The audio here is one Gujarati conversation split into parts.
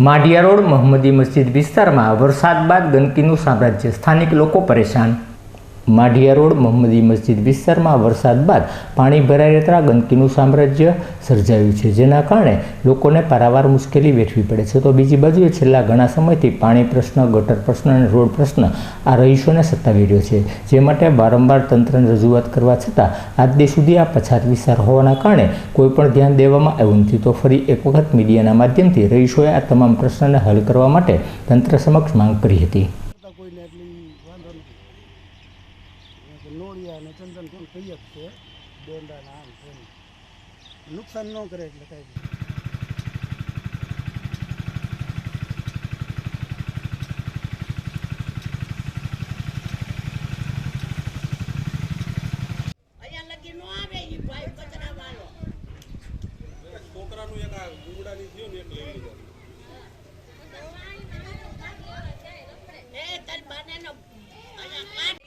માઢિયા રોડ મહમ્મદી મસ્જિદ વિસ્તારમાં વરસાદ બાદ ગંદકીનું સામ્રાજ્ય. સ્થાનિક લોકો પરેશાન માઢિયા રોડ, મોહમ્મદી મસ્જિદ વિસ્તારમાં વરસાદ બાદ પાણી ભરાઈ રહેતા ગંદકીનું સામ્રાજ્ય સર્જાયું છે, જેના કારણે લોકોને પારાવાર મુશ્કેલી વેઠવી પડે છે. તો બીજી બાજુએ છેલ્લા ઘણા સમયથી પાણી પ્રશ્ન, ગટર પ્રશ્ન અને રોડ પ્રશ્ન આ રહીશોને સતાવી રહ્યો છે. જે માટે વારંવાર તંત્રને રજૂઆત કરવા છતાં આજ દે સુધી આ પછાત વિસ્તાર હોવાના કારણે કોઈ પણ ધ્યાન દેવામાં આવ્યું નથી. તો ફરી એક વખત મીડિયાના માધ્યમથી રહીશોએ આ તમામ પ્રશ્નને હલ કરવા માટે તંત્ર સમક્ષ માંગ કરી હતી કરતા કોઈને એટલી વાંધો નથી કારણ કે નોળિયા અને ચંદન કોણ કહીએ જ છે દોંડાના આમ તેમ નુકસાન ન કરે એટલે કાંઈ અહીંયા લગી નો આવે ઈ ભાઈ કચરા વાળો છોકરાનું એક આ ગુંગડાની થયું ને એક લઈ લીધો એ તારી બાને નો અહીંયા કાઢ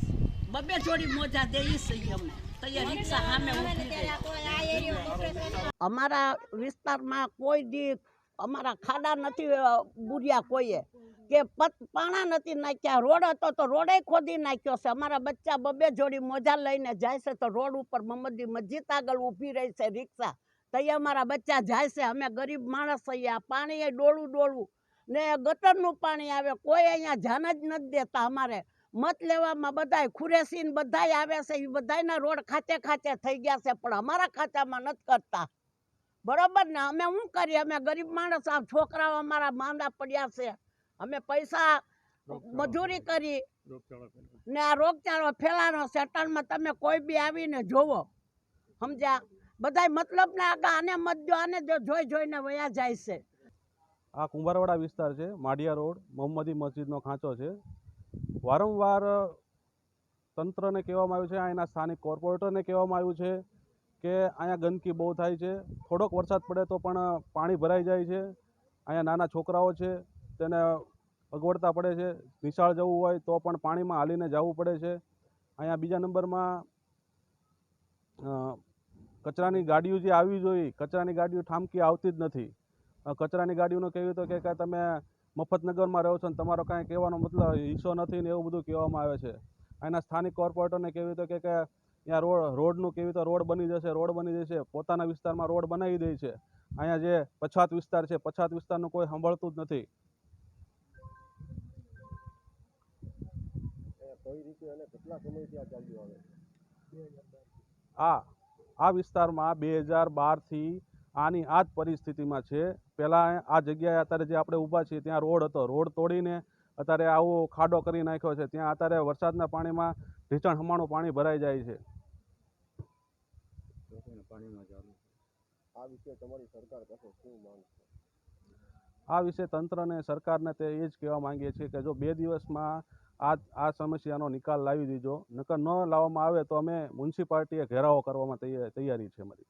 બબે જોડી મોજા દેઈ છે અમને. એ અમારા વિસ્તારમાં કોઈ દી અમારા ખાડા નથી બુર્યા કોઈએ. કે પત પાણા નથી નાખ્યા. રોડ હતો તો રોડે ખોદી નાખ્યો છે. અમારા બચ્ચા બબે જોડી મોજા લઈને જાય છે તો રોડ ઉપર મમ્મદી મસ્જિદ આગળ ઊભી રહી છે રિક્ષા. તૈયાર અમારા બચ્ચા જાય છે. અમે ગરીબ માણસ અહીંયા પાણી ડોળું ડોળું ને ગટરનું પાણી આવે. કોઈ અહીંયા ધ્યાન જ નથી દેતા અમારે. મત લેવામાં બધાય ખુરેસીન બધાય આવે છે એ બધાયના રોડ ખાતે ખાતે થઈ ગયા છે પણ અમારા ખાતામાં નથી કરતા. બરોબર ને? અમે શું કરીએ? અમે ગરીબ માણસ આ છોકરાઓ અમારા માંદા પડ્યા છે. અમે પૈસા મજૂરી કરી ને આ રોગચાળો ફેલાનો છે. અટાણમાં તમે કોઈ બી આવીને જોવો. સમજ્યા? બધાય મતલબ ને આગા આને મત દો આને જો જોઈ જોઈને વયા જાય છે. આ કુંભારવાડા વિસ્તાર છે માઢિયા રોડ મોહમ્મદી મસ્જિદનો ખાંચો છે. વારંવાર તંત્રને કહેવામાં આવ્યું છે અહીંના સ્થાનિક કોર્પોરેટરને કહેવામાં આવ્યું છે કે અહીંયા ગંદકી બહુ થાય છે. થોડોક વરસાદ પડે તો પણ પાણી ભરાઈ જાય છે. અહીંયા નાના છોકરાઓ છે, તેને અગવડતા પડે છે. નિશાળ જવું હોય તો પણ પાણીમાં હાલીને જવું પડે છે. અહીંયા બીજા નંબરમાં કચરાની ગાડીઓ જે આવવી જોઈએ કચરાની ગાડીઓ ઠામકી આવતી જ નથી. કચરાની ગાડીઓનું કહેવું તો કે તમે મફતનગરમાં રહો છો ને તમારો કાંઈ કહેવાનો મતલબ હિસ્સો નથી ને એવું બધું કહેવામાં આવે છે. અહીંના સ્થાનિક કોર્પોરેટરને કેવી રીતે કે ત્યાં રોડ રોડનું કેવી રીતે રોડ બની જશે રોડ બની જશે પોતાના વિસ્તારમાં રોડ બનાવી દે છે. અહીંયા જે પછાત વિસ્તાર છે પછાત વિસ્તારનું કોઈ સાંભળતું જ નથી. આ આ વિસ્તારમાં બે હજાર બારથી આની આ જ પરિસ્થિતિમાં છે. પહેલાં આ જગ્યાએ અત્યારે જે આપણે ઊભા છીએ ત્યાં રોડ હતો. રોડ તોડીને અત્યારે આવો ખાડો કરી નાખ્યો છે. ત્યાં અત્યારે વરસાદના પાણીમાં ઢીચણ હમાણું પાણી ભરાઈ જાય છે. આ વિશે તંત્રને સરકારને તે એ જ કહેવા માંગીએ છીએ કે જો બે દિવસમાં આ આ સમસ્યાનો નિકાલ લાવી દીજો. નકર ન લાવવામાં આવે તો અમે મ્યુનિસિપાલિટીએ ઘેરાવો કરવામાં તૈયારી તૈયારી છે અમારી.